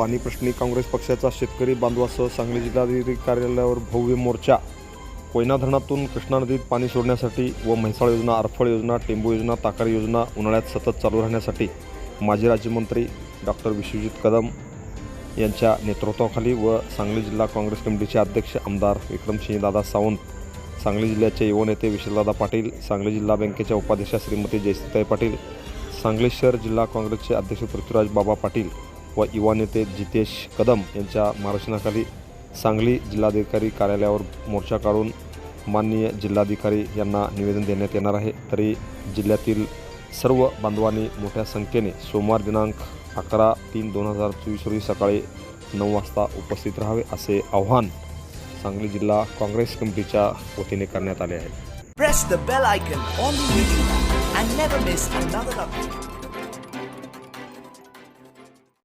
पाणी प्रश्नी काँग्रेस पक्षाचा शेतकरी बांधवासह सांगली जिल्हाधिकारी कार्यालयावर भव्य मोर्चा. कोयना धरणातून कृष्णा नदीत पाणी सोडण्यासाठी व म्हैसाळ योजना आरफळ योजना टेंबू योजना ताकारी योजना उन्हाळ्यात सतत चालू राहण्यासाठी माजी राज्यमंत्री डॉक्टर विश्वजित कदम यांच्या नेतृत्वाखाली व सांगली जिल्हा काँग्रेस कमिटीचे अध्यक्ष आमदार विक्रमसिंहदादा सावंत सांगली जिल्ह्याचे युवा नेते विशालदादा पाटील सांगली जिल्हा बँकेच्या उपाध्यक्षा श्रीमती जयसिताई पाटील सांगली शहर जिल्हा काँग्रेसचे अध्यक्ष पृथ्वीराज बाबा पाटील व युवा नेते जितेश कदम यांच्या मार्गदर्शनाखाली सांगली जिल्हाधिकारी कार्यालयावर मोर्चा काढून माननीय जिल्हाधिकारी यांना निवेदन देण्यात येणार आहे. तरी जिल्ह्यातील सर्व बांधवांनी मोठ्या संख्येने सोमवार दिनांक अकरा तीन दोन हजार चोवीस रोजी सकाळी नऊ वाजता उपस्थित राहावे असे आव्हान सांगली जिल्हा काँग्रेस कमिटीच्या वतीने करण्यात आले आहे.